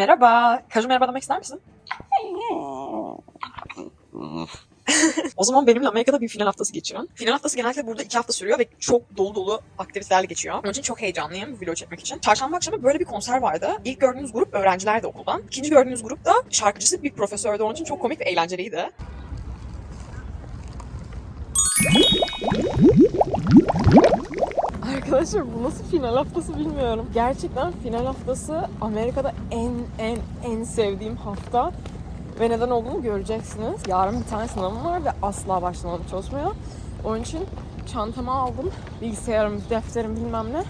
Merhaba. Kaju merhaba demek ister misin? o zaman benimle Amerika'da bir final haftası geçirin. Final haftası genellikle burada iki hafta sürüyor ve çok dolu dolu aktivitelerle geçiyor. Onun için çok heyecanlıyım bu video çekmek için. Çarşamba akşamı böyle bir konser vardı. İlk gördüğünüz grup öğrencilerdi okuldan. İkinci gördüğünüz grup da şarkıcısı bir profesördü. Onun için çok komik ve eğlenceliydi. Arkadaşlar bu nasıl final haftası bilmiyorum. Gerçekten final haftası Amerika'da en en en sevdiğim hafta. Ve neden olduğunu göreceksiniz. Yarın bir tane sınavım var ve asla başlamadım çalışmaya. Onun için çantamı aldım. Bilgisayarım, defterim bilmem ne.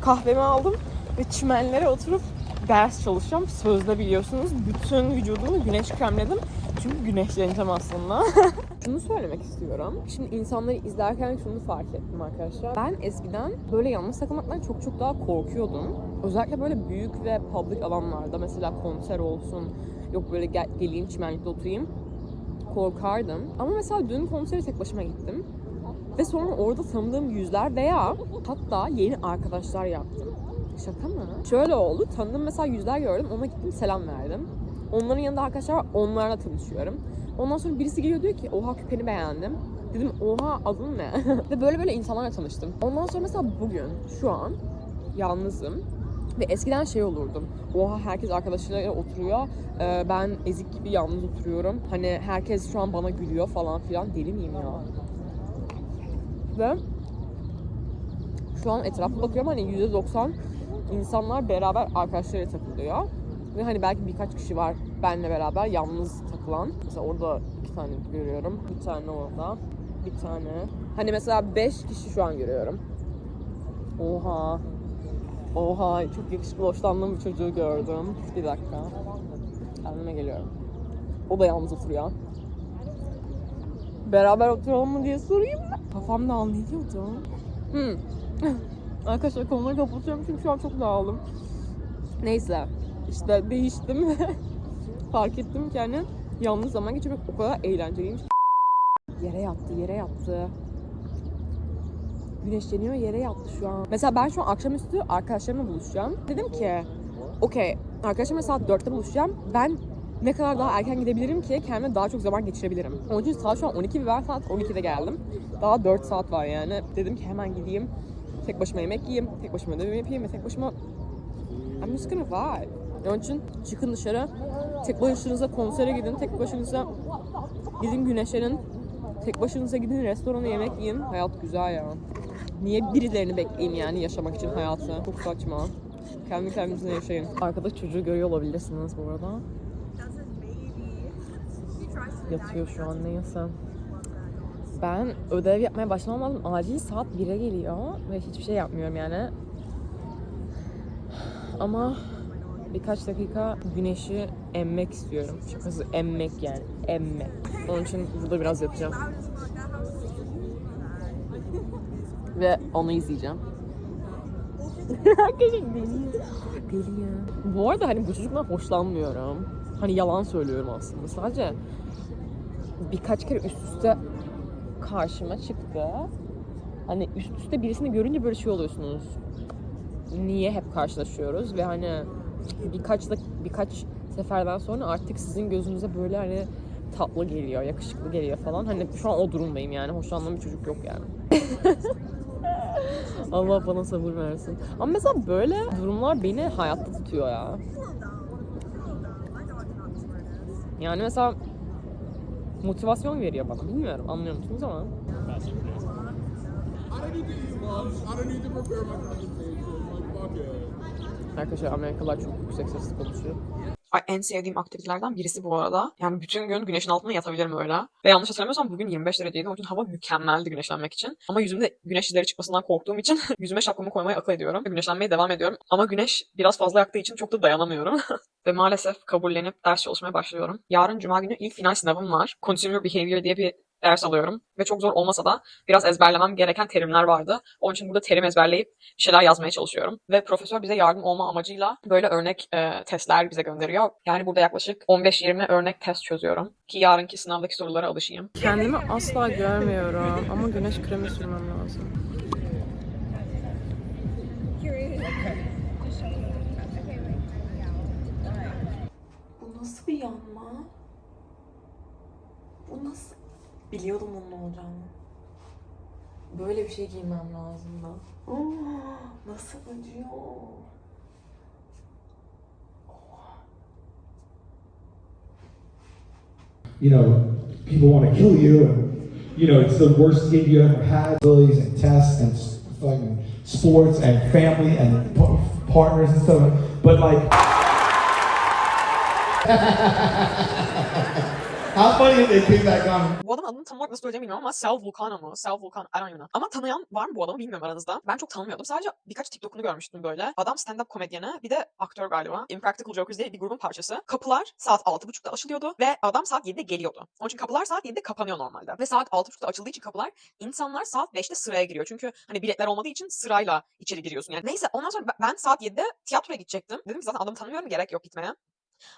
Kahvemi aldım ve çimenlere oturup ders çalışacağım. Sözde biliyorsunuz bütün vücudumu güneş kremledim. Çünkü güneşleneceğim aslında. Şunu söylemek istiyorum. Şimdi insanları izlerken şunu fark ettim arkadaşlar. Ben eskiden böyle yalnız takılmaktan çok çok daha korkuyordum. Özellikle böyle büyük ve public alanlarda mesela konser olsun, yok böyle gel, geleyim çimenlikte oturayım korkardım. Ama mesela dün konsere tek başıma gittim. Ve sonra orada tanıdığım yüzler veya hatta yeni arkadaşlar yaptım. Şaka mı? Şöyle oldu. Tanıdığım mesela yüzler gördüm. Ona gittim selam verdim. Onların yanında arkadaşlar var. Onlarla tanışıyorum. Ondan sonra birisi geliyor diyor ki oha küpeni beğendim. Dedim oha adın ne? Ve böyle böyle insanlarla tanıştım. Ondan sonra mesela bugün şu an yalnızım. Ve eskiden şey olurdum. Oha herkes arkadaşlarıyla oturuyor. Ee, ben ezik gibi yalnız oturuyorum. Hani herkes şu an bana gülüyor falan filan. Deli miyim ya? Ve şu an etrafa bakıyorum hani %90 insanlar beraber arkadaşlarıyla takılıyor. Ve hani belki birkaç kişi var benle beraber yalnız takılan. Mesela orada iki tane görüyorum. Bir tane orada. Bir tane. Hani mesela beş kişi şu an görüyorum. Oha. Oha çok yakışıklı hoşlandığım bir çocuğu gördüm. Bir dakika. Kendime geliyorum. O da yalnız oturuyor. Beraber oturalım mı diye sorayım mı? Kafamda anlıyordu. Hmm. Arkadaşlar konuları kapatıyorum çünkü şu an çok dağıldım. Neyse. İşte değiştim ve fark ettim ki hani yalnız zaman geçirmek o kadar eğlenceliymiş. Yere yattı, yere yattı. Güneşleniyor, yere yattı şu an. Mesela ben şu an akşamüstü arkadaşlarımla buluşacağım. Dedim ki, okey, arkadaşlarımla saat 4'te buluşacağım. Ben ne kadar daha erken gidebilirim ki kendime daha çok zaman geçirebilirim. Onun için saat şu an 12 ve ben saat 12'de geldim. Daha 4 saat var yani. Dedim ki hemen gideyim. Tek başıma yemek yiyeyim, tek başıma ödevimi yapayım ve tek başıma I'm just gonna vibe. Onun için çıkın dışarı, tek başınıza konsere gidin, tek başınıza gidin güneşlenin, tek başınıza gidin restorana yemek yiyin. Hayat güzel ya. Niye birilerini bekleyeyim yani yaşamak için hayatı? Çok saçma. Kendi kendinize yaşayın. Arkada çocuğu görüyor olabilirsiniz bu arada. Yatıyor şu an neyse. Ben ödev yapmaya başlamam lazım. Acil saat 1'e geliyor ve hiçbir şey yapmıyorum yani. Ama birkaç dakika güneşi emmek istiyorum. Şakası emmek yani. Emmek. Onun için burada biraz yatacağım. Ve onu izleyeceğim. Arkadaşım deli. Deli ya. Bu arada hani bu çocuktan hoşlanmıyorum. Hani yalan söylüyorum aslında. Sadece birkaç kere üst üste karşıma çıktı. Hani üst üste birisini görünce böyle şey oluyorsunuz. Niye hep karşılaşıyoruz ve hani birkaç da birkaç seferden sonra artık sizin gözünüze böyle hani tatlı geliyor, yakışıklı geliyor falan. Hani şu an o durumdayım yani. Hoşlandığım bir çocuk yok yani. Allah bana sabır versin. Ama mesela böyle durumlar beni hayatta tutuyor ya. Yani mesela motivasyon veriyor bana. Bilmiyorum anlıyor musunuz ama. Arkadaşlar Amerikalılar çok yüksek sesle konuşuyor. Ay, en sevdiğim aktivitelerden birisi bu arada. Yani bütün gün güneşin altında yatabilirim öyle. Ve yanlış hatırlamıyorsam bugün 25 dereceydi. Onun için hava mükemmeldi güneşlenmek için. Ama yüzümde güneş izleri çıkmasından korktuğum için yüzüme şapkamı koymaya akıl ediyorum. Ve güneşlenmeye devam ediyorum. Ama güneş biraz fazla yaktığı için çok da dayanamıyorum. Ve maalesef kabullenip ders çalışmaya başlıyorum. Yarın cuma günü ilk final sınavım var. Consumer Behavior diye bir ders alıyorum. Ve çok zor olmasa da biraz ezberlemem gereken terimler vardı. Onun için burada terim ezberleyip bir şeyler yazmaya çalışıyorum. Ve profesör bize yardım olma amacıyla böyle örnek e, testler bize gönderiyor. Yani burada yaklaşık 15-20 örnek test çözüyorum. Ki yarınki sınavdaki sorulara alışayım. Kendimi asla görmüyorum ama güneş kremi sürmem lazım. nasıl bir yanma? Bu nasıl? Biliyordum bunun olacağını. Böyle bir şey giymem lazımdı. Aa, nasıl acıyor? you know, people want to kill you, and you know, it's the worst gig you ever had. Abilities and tests and fucking sports and family and p- partners and stuff. But like, how funny if they pick that gun? Bu adamın adını tam olarak nasıl söyleyeceğimi bilmiyorum ama Sel Vulcano mu? Sel Vulcano, I don't even know. Ama tanıyan var mı bu adamı bilmiyorum aranızda. Ben çok tanımıyordum. Sadece birkaç TikTok'unu görmüştüm böyle. Adam stand-up komedyeni, bir de aktör galiba. Impractical Jokers diye bir grubun parçası. Kapılar saat 6.30'da açılıyordu ve adam saat 7'de geliyordu. Onun için kapılar saat 7'de kapanıyor normalde. Ve saat 6.30'da açıldığı için kapılar insanlar saat 5'te sıraya giriyor. Çünkü hani biletler olmadığı için sırayla içeri giriyorsun yani. Neyse ondan sonra ben saat 7'de tiyatroya gidecektim. Dedim ki zaten adamı tanımıyorum gerek yok gitmeye.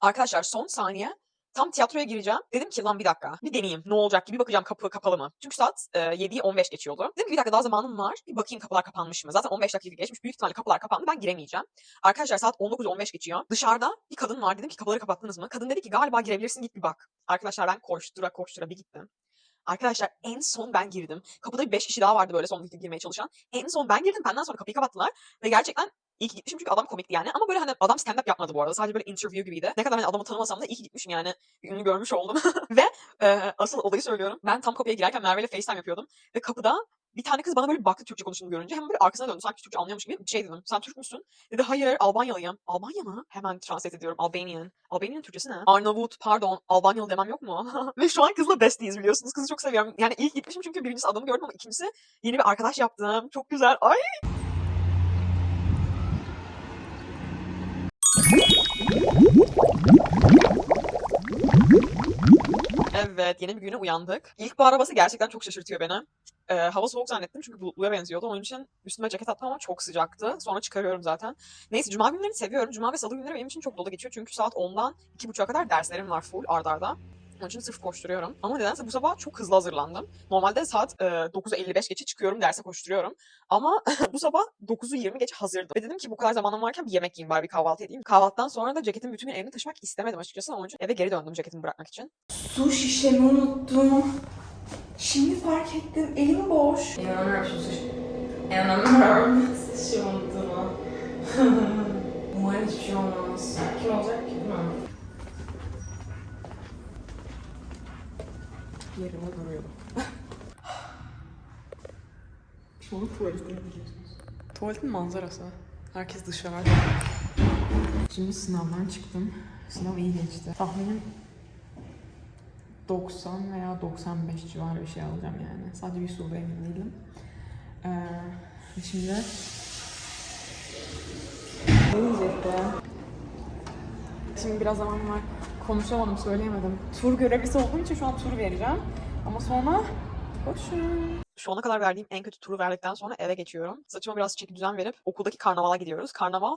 Arkadaşlar son saniye Tam tiyatroya gireceğim. Dedim ki lan bir dakika. Bir deneyeyim. Ne olacak gibi bakacağım kapı kapalı mı? Çünkü saat e, 7'yi 15 geçiyordu. Dedim ki bir dakika daha zamanım var. Bir bakayım kapılar kapanmış mı? Zaten 15 dakika geçmiş. Büyük ihtimalle kapılar kapandı. Ben giremeyeceğim. Arkadaşlar saat 19.15 geçiyor. Dışarıda bir kadın var. Dedim ki kapıları kapattınız mı? Kadın dedi ki galiba girebilirsin git bir bak. Arkadaşlar ben koştura koştura bir gittim. Arkadaşlar en son ben girdim. Kapıda 5 kişi daha vardı böyle son girmeye çalışan. En son ben girdim. Benden sonra kapıyı kapattılar. Ve gerçekten iyi ki gitmişim çünkü adam komikti yani. Ama böyle hani adam stand up yapmadı bu arada. Sadece böyle interview gibiydi. Ne kadar hani adamı tanımasam da iyi ki gitmişim yani. Ünlü görmüş oldum. Ve e, asıl olayı söylüyorum. Ben tam kapıya girerken Merve ile FaceTime yapıyordum. Ve kapıda bir tane kız bana böyle baktı Türkçe konuştuğumu görünce. Hemen böyle arkasına döndü. Sanki Türkçe anlıyormuş gibi bir şey dedim. Sen Türk müsün? Dedi hayır Albanyalıyım. Albanya mı? Hemen translate ediyorum. Albanian. Albanian Türkçesi ne? Arnavut pardon. Albanyalı demem yok mu? Ve şu an kızla bestiyiz biliyorsunuz. Kızı çok seviyorum. Yani ilk gitmişim çünkü birincisi adamı gördüm ama ikincisi yeni bir arkadaş yaptım. Çok güzel. Ay Evet, yeni bir güne uyandık. İlkbahar havası gerçekten çok şaşırtıyor beni. Ee, hava soğuk zannettim çünkü bulutluya benziyordu. Onun için üstüme ceket attım ama çok sıcaktı. Sonra çıkarıyorum zaten. Neyse cuma günlerini seviyorum. Cuma ve salı günleri benim için çok dolu geçiyor. Çünkü saat 10'dan 2.30'a kadar derslerim var full ardarda. arda. Onun için sırf koşturuyorum. Ama nedense bu sabah çok hızlı hazırlandım. Normalde saat e, 9'u 55 geçe çıkıyorum derse koşturuyorum. Ama bu sabah 9'u 20 geç hazırdım. Ve dedim ki bu kadar zamanım varken bir yemek yiyeyim bari bir kahvaltı edeyim. Kahvaltıdan sonra da ceketin bütün gün evine taşımak istemedim açıkçası. Onun için eve geri döndüm ceketimi bırakmak için. Su şişemi unuttum. Şimdi fark ettim. Elim boş. İnanamıyorum şu sushi. İnanamıyorum sushi unuttuğuma. Umarım hiçbir şey olmaz. Kim olacak ki Yerine duruyordu. An tuvaletine gidiyorsunuz. Tuvaletin manzarası. Herkes dışarıda. Şimdi sınavdan çıktım. Sınav iyi geçti. Tahminim 90 veya 95 civarı bir şey alacağım yani. Sadece bir soruda emin değilim. Ee, şimdi ne diyecektim? Şimdi biraz zaman var. Konuşamadım, söyleyemedim. Tur görevlisi olduğum için şu an tur vereceğim. Ama sonra boşum. Şu ana kadar verdiğim en kötü turu verdikten sonra eve geçiyorum. Saçıma biraz çeki düzen verip okuldaki karnavala gidiyoruz. Karnaval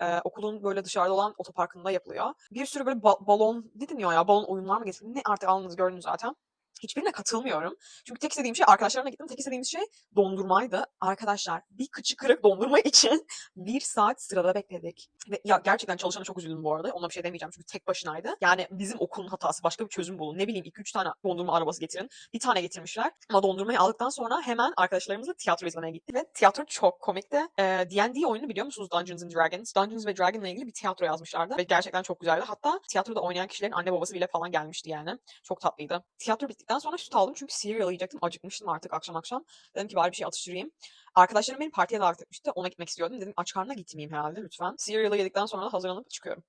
e, okulun böyle dışarıda olan otoparkında yapılıyor. Bir sürü böyle ba- balon, ne deniyor ya? Balon oyunlar mı getirildi? Ne artık aldınız gördünüz zaten. Hiçbirine katılmıyorum. Çünkü tek istediğim şey arkadaşlarımla gittim. Tek istediğim şey dondurmaydı. Arkadaşlar bir kıçı kırık dondurma için bir saat sırada bekledik. Ve ya gerçekten çalışana çok üzüldüm bu arada. Ona bir şey demeyeceğim çünkü tek başınaydı. Yani bizim okulun hatası. Başka bir çözüm bulun. Ne bileyim 2-3 tane dondurma arabası getirin. Bir tane getirmişler. Ama dondurmayı aldıktan sonra hemen arkadaşlarımızla tiyatro izlemeye gittik. Ve tiyatro çok komikti. Ee, D&D oyunu biliyor musunuz Dungeons and Dragons? Dungeons ve Dragon'la ilgili bir tiyatro yazmışlardı. Ve gerçekten çok güzeldi. Hatta tiyatroda oynayan kişilerin anne babası bile falan gelmişti yani. Çok tatlıydı. Tiyatro bittikten sonra süt aldım çünkü cereal yiyecektim. Acıkmıştım artık akşam akşam. Dedim ki bari bir şey atıştırayım. Arkadaşlarım beni partiye davet etmişti. Ona gitmek istiyordum. Dedim aç karnına gitmeyeyim herhalde lütfen. Cereal'ı yedikten sonra da hazırlanıp çıkıyorum.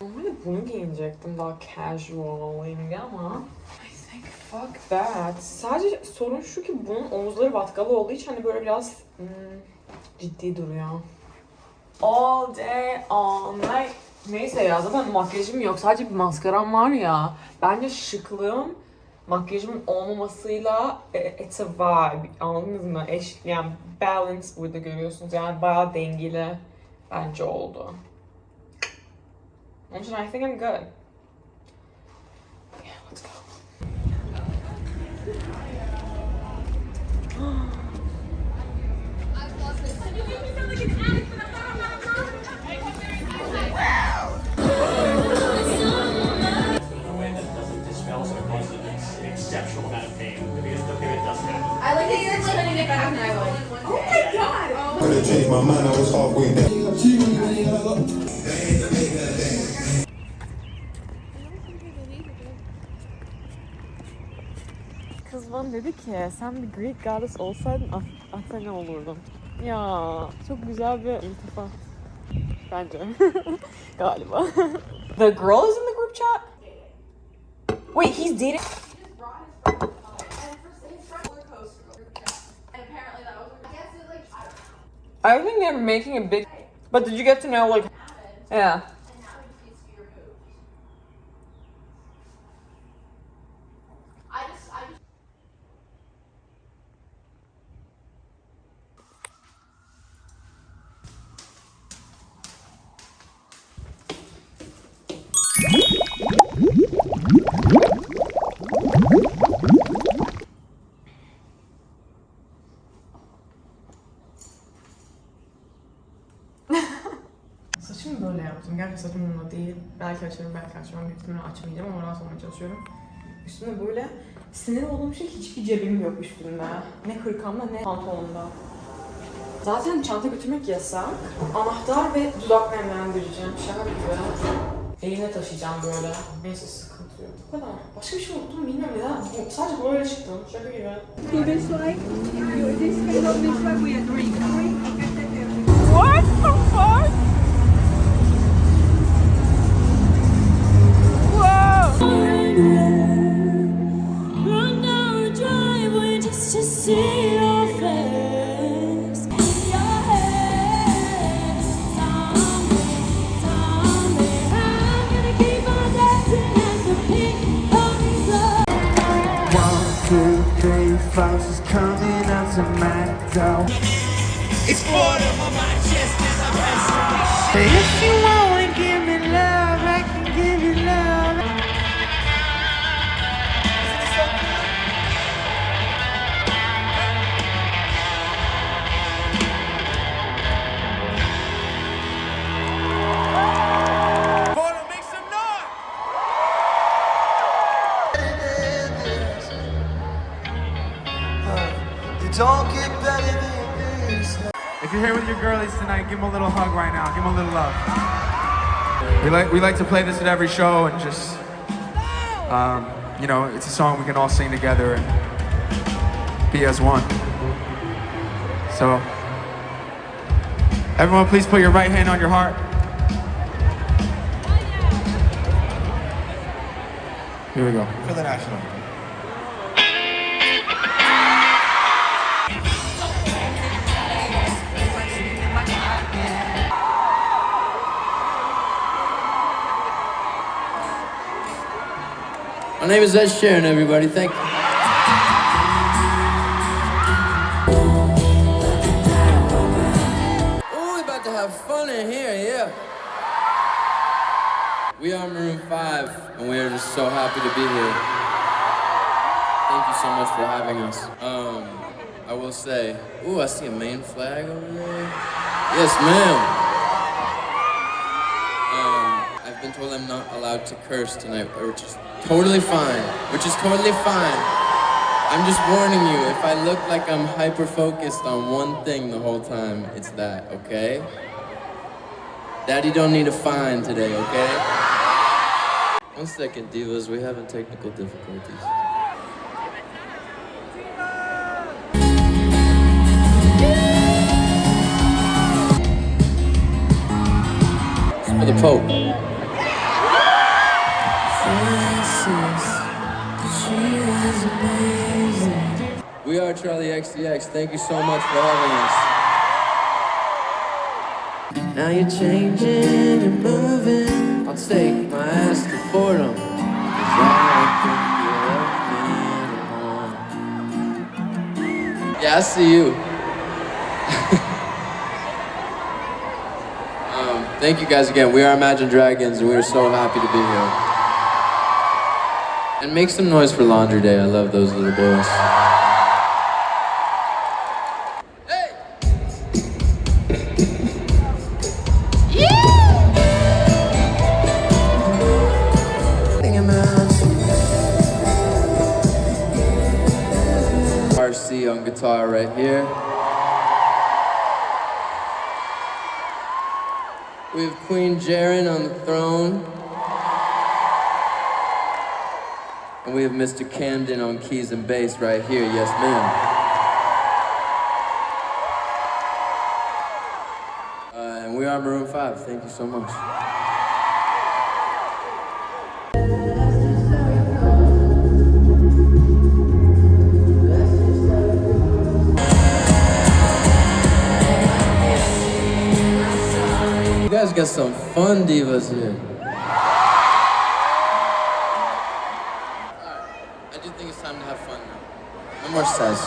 Normalde bunu giyinecektim daha casual olayım diye ama I think fuck that. Sadece sorun şu ki bunun omuzları vatkalı olduğu için hani böyle biraz hmm, ciddi duruyor. All day, all night. Neyse ya zaten makyajım yok. Sadece bir maskaram var ya. Bence şıklığım makyajımın olmamasıyla e, it's a vibe. Anladınız mı? Eş, yani balance burada görüyorsunuz. Yani bayağı dengeli bence oldu. Onun için I think I'm good. Yeah, let's go. When I changed my mind, I was halfway there. Kız bana dedi ki sen bir Greek goddess olsaydın Athena olurdun. Ya çok güzel bir iltifat. Bence. Galiba. the girl is in the group chat? Wait, he's dating... I think they're making a big... But did you get to know, like... Yeah. Açarım, belki açmam. Büyük ihtimalle açmayacağım ama rahat olmaya çalışıyorum. Üstümde böyle sinir olduğum şey hiçbir cebim yok üstümde. Ne hırkamda ne pantolonumda. Zaten çanta götürmek yasak. Anahtar ve dudak nemlendireceğim. Şaka gibi. Eline taşıyacağım böyle. Neyse sıkıntı yok. Bu kadar. Başka bir şey unuttum bilmiyorum neden. Sadece böyle çıktım. Şaka gibi. What the fuck? foes is coming out to my door. It's water on my chest as I rest. If you want love. We like we like to play this at every show and just, um, you know, it's a song we can all sing together and be as one. So, everyone, please put your right hand on your heart. Here we go. For the national. My name is Ed Sheeran, everybody. Thank you. We about to have fun in here, yeah. We are Maroon 5, and we are just so happy to be here. Thank you so much for having us. Um, I will say, ooh, I see a main flag over there. Yes, ma'am. Been told I'm not allowed to curse tonight, which is totally fine. Which is totally fine. I'm just warning you, if I look like I'm hyper focused on one thing the whole time, it's that, okay? Daddy don't need a fine today, okay? One second, divas, we're having technical difficulties. For the Pope. We are Charlie XDX. Thank you so much for having us. Now you're changing and moving. I'll take my ass to Fordham. 'cause I think you love me anymore. Yeah, I see you. um, thank you guys again. We are Imagine Dragons, and we are so happy to be here. And make some noise for Laundry Day. I love those little boys. And we have Mr. Camden on keys and bass right here. Yes, ma'am. Uh, and we are Maroon 5. Thank you so much. You guys got some fun divas here. Atmos says.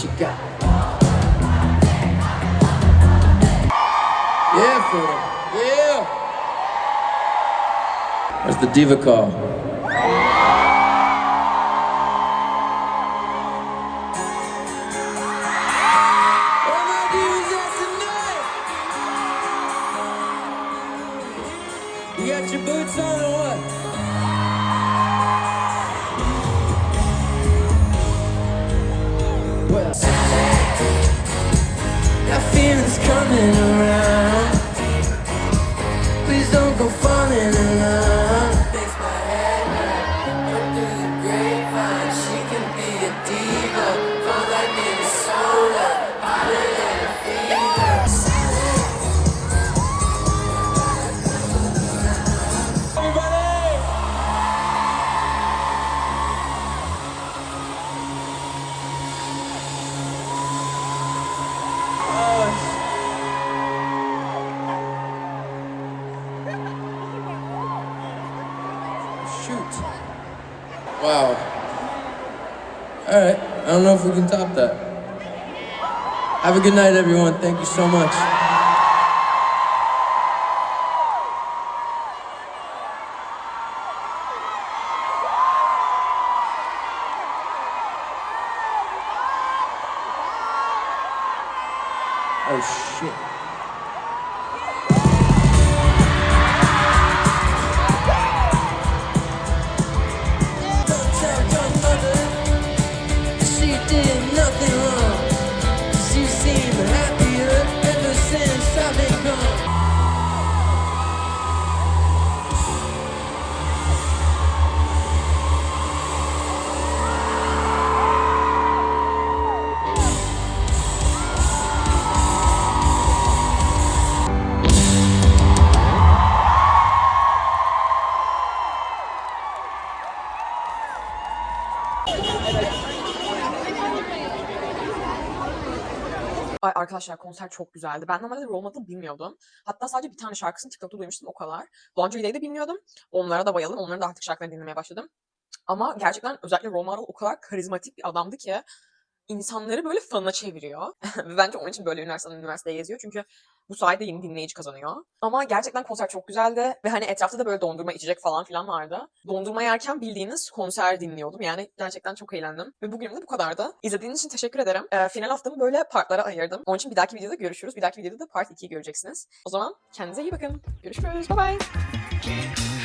She got. Yeah, Freedom. Yeah. That's the diva call. been Wow. Alright, I don't know if we can top that. Have a good night, everyone. Thank you so much. Arkadaşlar konser çok güzeldi. Ben normalde Role bilmiyordum. Hatta sadece bir tane şarkısını TikTok'ta duymuştum o kadar. Jovi'yi de bilmiyordum. Onlara da bayıldım. Onların da artık şarkılarını dinlemeye başladım. Ama gerçekten özellikle Role o kadar karizmatik bir adamdı ki insanları böyle fanına çeviriyor. Ve bence onun için böyle üniversiteden üniversiteye geziyor. Çünkü bu sayede yeni dinleyici kazanıyor. Ama gerçekten konser çok güzeldi. Ve hani etrafta da böyle dondurma içecek falan filan vardı. Dondurma yerken bildiğiniz konser dinliyordum. Yani gerçekten çok eğlendim. Ve bugün de bu kadardı. İzlediğiniz için teşekkür ederim. Ee, final haftamı böyle partlara ayırdım. Onun için bir dahaki videoda görüşürüz. Bir dahaki videoda da part 2'yi göreceksiniz. O zaman kendinize iyi bakın. Görüşürüz. Bye bye.